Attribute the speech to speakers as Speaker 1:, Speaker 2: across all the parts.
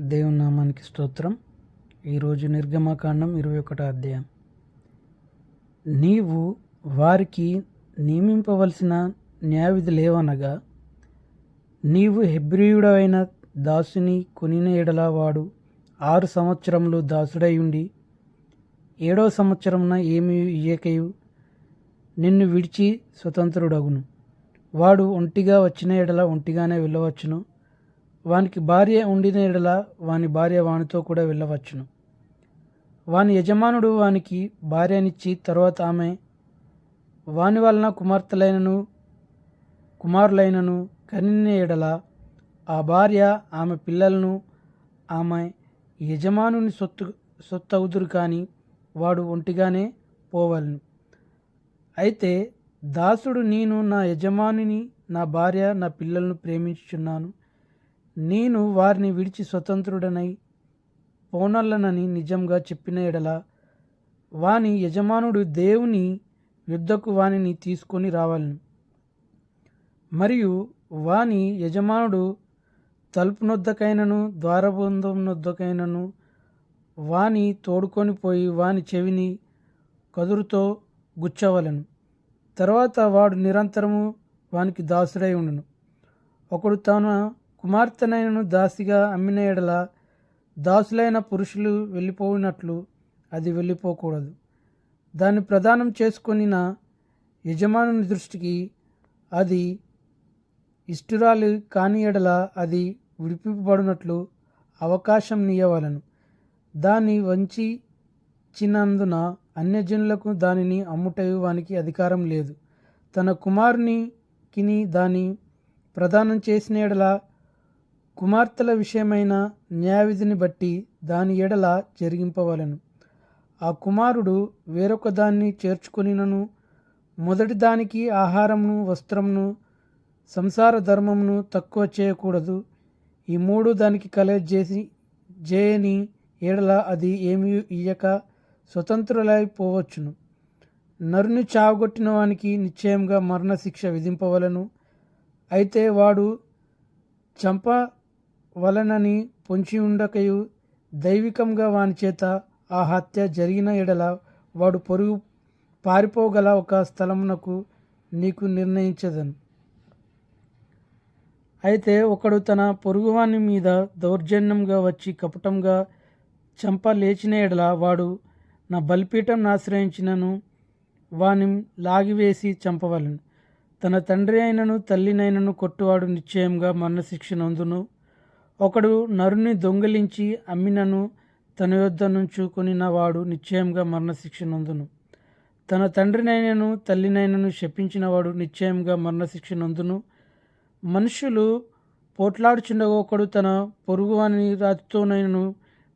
Speaker 1: దేవుని నామానికి స్తోత్రం. ఈరోజు నిర్గమకాండం ఇరవై ఒకటో అధ్యాయం. నీవు వారికి నియమింపవలసిన న్యాయవిధి లేవనగా నీవు హెబ్రియుడైన దాసుని కొనిన ఎడల వాడు ఆరు సంవత్సరములు దాసుడై ఉండి ఏడవ సంవత్సరమున ఏమి ఇయ్యకయు? నిన్ను విడిచి స్వతంత్రుడగును. వాడు ఒంటిగా వచ్చిన ఎడల ఒంటిగానే వెళ్ళవచ్చును. వానికి భార్య ఉండిన ఎడల వాని భార్య వానితో కూడా వెళ్ళవచ్చును. వాని యజమానుడు వానికి భార్యనిచ్చి తర్వాత ఆమె వాని వలన కుమార్తెలైనను కుమారులైనను కనిన ఎడల ఆ భార్య ఆమె పిల్లలను ఆమె యజమానుని సొత్తు సొత్తు అవుదురు కానీ వాడు ఒంటిగానే పోవలను. అయితే దాసుడు నేను నా యజమానిని నా భార్య నా పిల్లలను ప్రేమించుచున్నాను. నేను వారిని విడిచి స్వతంత్రుడనై పోనల్లనని నిజంగా చెప్పిన ఎడల వాని యజమానుడు దేవుని యుద్ధకు వానిని తీసుకొని రావాలను. మరియు వాని యజమానుడు తలుపునొద్దకైనను నొద్దకైనను వాని తోడుకొని పోయి వాని చెవిని కదురుతో గుచ్చవలను. తర్వాత వాడు నిరంతరము వానికి దాసుడై ఉండును. ఒకడు తన కుమార్తెనైనను దాసిగా అమ్మిన ఎడల దాసులైన పురుషులు వెళ్ళిపోయినట్లు అది వెళ్ళిపోకూడదు. దాన్ని ప్రదానం చేసుకొనిన యజమానుని దృష్టికి అది ఇష్టురాలు కాని ఎడల అది విడిపింపబడినట్లు అవకాశం నీయవలను. దాన్ని వంచినందున చిన్నందున అన్యజనులకు దానిని అమ్ముటయు వానికి అధికారం లేదు. తన కుమారునికిని దాని ప్రదానం చేసిన ఎడల కుమార్తెల విషయమైన న్యాయవిధిని బట్టి దాని ఎడల జరిగింపవలను. ఆ కుమారుడు వేరొక దాన్ని చేర్చుకొనినను. మొదటి దానికి ఆహారమును వస్త్రమును సంసార ధర్మమును తక్కువ చేయకూడదు. ఈ మూడు దానికి కలగజేసి చేయని ఏడల అది ఏమీ ఇయ్యక స్వతంత్రులైపోవచ్చును. నరుని చావగొట్టిన వానికి నిశ్చయంగా మరణశిక్ష విధింపవలను. అయితే వాడు చంప వలనని పొంచి ఉండకయు దైవికంగా వాని చేత ఆ హత్య జరిగిన ఎడల వాడు పొరుగు పారిపోగల ఒక స్థలమునకు నీకు నిర్ణయించదను. అయితే ఒకడు తన పొరుగువాని మీద దౌర్జన్యంగా వచ్చి కపటంగా చంప లేచిన ఎడల వాడు నా బలిపీఠం ఆశ్రయించినను వాని లాగివేసి చంపవలను. తన తండ్రి అయినను తల్లినైనను కొట్టువాడు నిశ్చయంగా మరణశిక్ష నందును. ఒకడు నరుని దొంగిలించి అమ్మినను తన యొద్ద నుంచుకొనిన వాడు నిశ్చయంగా మరణశిక్ష నందును తన తండ్రినైనను తల్లినైనను శపించిన వాడు నిశ్చయంగా మరణశిక్ష నందును మనుషులు పోట్లాడుచుండగా ఒకడు తన పొరుగువాని రాతితోనైనను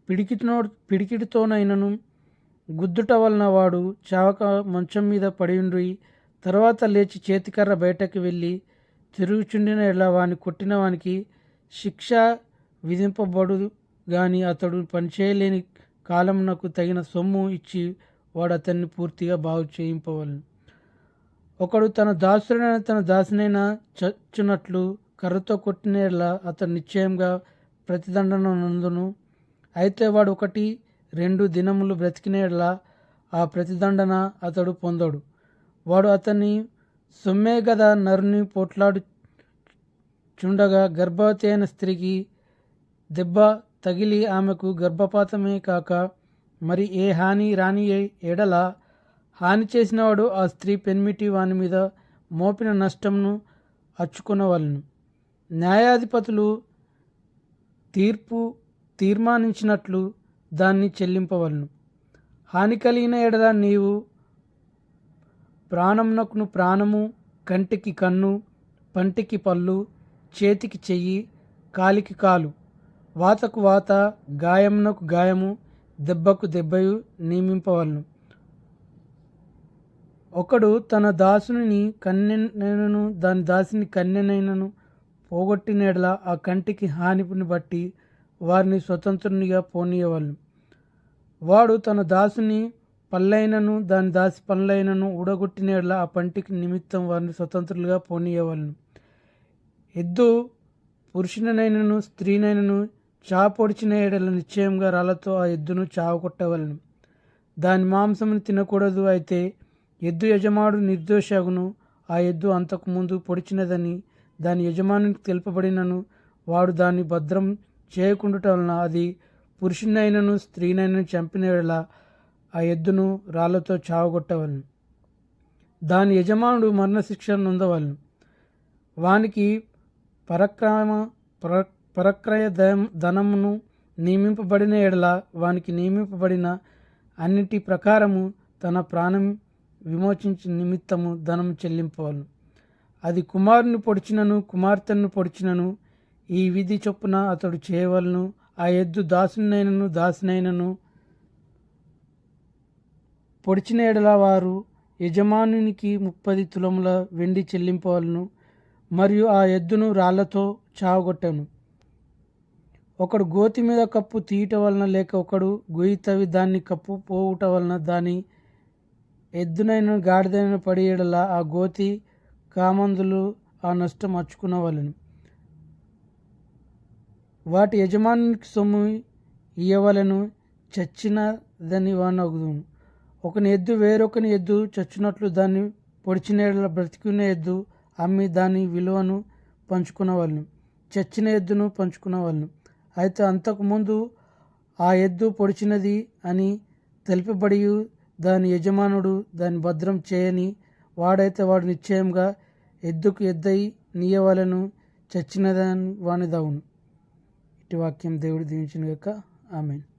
Speaker 1: పిడికితో పిడికిటితోనైనను గుద్దుట వలన వాడు చావక మంచం మీద పడియుండి తర్వాత లేచి చేతికర్ర బయటకు వెళ్ళి తిరుగుచుండిన ఎలా వాని కొట్టిన వానికి శిక్ష విధింపబడు గాని అతడు పనిచేయలేని కాలమునకు తగిన సొమ్ము ఇచ్చి వాడు అతన్ని పూర్తిగా బాగు చేయింపవలను. ఒకడు తన దాసుడైన తన దాసునైనా చచ్చునట్లు కర్రతో కొట్టిన అతను నిశ్చయంగా ప్రతిదండన నందును. అయితే వాడు ఒకటి రెండు దినములు బ్రతికినేలా ఆ ప్రతిదండన అతడు పొందడు. వాడు అతన్ని సొమ్మే గదా నరుని పోట్లాడు చుండగా గర్భవతి అయిన స్త్రీకి దెబ్బ తగిలి ఆమెకు గర్భపాతమే కాక మరి ఏ హాని రాని ఎడల? హాని చేసినవాడు ఆ స్త్రీ పెన్మిటి వాని మీద మోపిన నష్టంను అచ్చుకునవలను. న్యాయాధిపతులు తీర్పు తీర్మానించినట్లు దాన్ని చెల్లింపవలను. హాని కలిగిన ఎడల నీవు ప్రాణంనకును ప్రాణము కంటికి కన్ను పంటికి పళ్ళు చేతికి చెయ్యి కాలికి కాలు. వాతకు వాత గాయమునకు గాయము దెబ్బకు దెబ్బయు నియమింపవలను. ఒకడు తన దాసుని కన్నెనైనను దాని దాసిని కన్నెనైనను పోగొట్టిన ఆ కంటికి హానిని బట్టి వారిని స్వతంత్రునిగా పోనీయవలను. వాడు తన దాసుని పళ్ళైనను దాని దాసి పనులైనను ఊడగొట్టిన ఆ పంటికి నిమిత్తం వారిని స్వతంత్రులుగా పోనీయవలను. ఎద్దు పురుషునైనను స్త్రీనైనను చావు పొడిచిన ఏడల నిశ్చయంగా రాళ్ళతో ఆ ఎద్దును చావు కొట్టవలను. దాని మాంసమును తినకూడదు అయితే ఎద్దు యజమానుడు నిర్దోషగును. ఆ ఎద్దు అంతకుముందు పొడిచినదని దాని యజమానికి తెలుపబడినను. వాడు దాన్ని భద్రం చేయకుండుట వలన అది పురుషునైనను స్త్రీనైనను చంపిన యెడల ఆ ఎద్దును రాళ్ళతో చావగొట్టవలను దాని యజమానుడు మరణశిక్ష నొందవలను. వానికి పరక్రమ పర పరక్రయ ధనమును నియమింపబడిన ఎడల వానికి నియమింపబడిన అన్నిటి ప్రకారము తన ప్రాణం విమోచించి నిమిత్తము ధనం చెల్లింపవలను. అది కుమారుని పొడిచినను కుమార్తెను పొడిచినను ఈ విధి చొప్పున అతడు చేయవలను. ఆ ఎద్దు దాసునైనను దాసినైనను పొడిచిన ఎడల వారు యజమానునికి ముప్పది తులముల వెండి చెల్లింపవలను. మరియు ఆ ఎద్దును రాళ్ళతో చావగొట్టను. ఒకడు గోతి మీద కప్పు తీయట వలన లేక ఒకడు గొయ్యి తవ్వి దాన్ని కప్పు పోవుట వలన దాని ఎద్దునైన గాడిదైన పడి ఆ గోతి కామందులు ఆ నష్టం అచ్చుకున్న అచ్చుకునవలను వాటి యజమానికి సొమ్ము ఇయ్యవలను చచ్చినదని వానగుదును ఒకని ఎద్దు వేరొకని ఎద్దు చచ్చినట్లు దాన్ని పొడిచిన ఎడల బ్రతికున్న ఎద్దు అమ్మి దాని విలువను పంచుకునవలను చచ్చిన ఎద్దును పంచుకునవలను. అయితే అంతకుముందు ఆ ఎద్దు పొడిచినది అని తెలుపబడి దాని యజమానుడు దాన్ని భద్రం చేయని వాడైతే వాడు నిశ్చయంగా ఎద్దుకు ఎద్దై నీయవలను చచ్చినదాని వానిదవును. ఇటు వాక్యం దేవుడు దీవించిన యొక్క ఆమెను.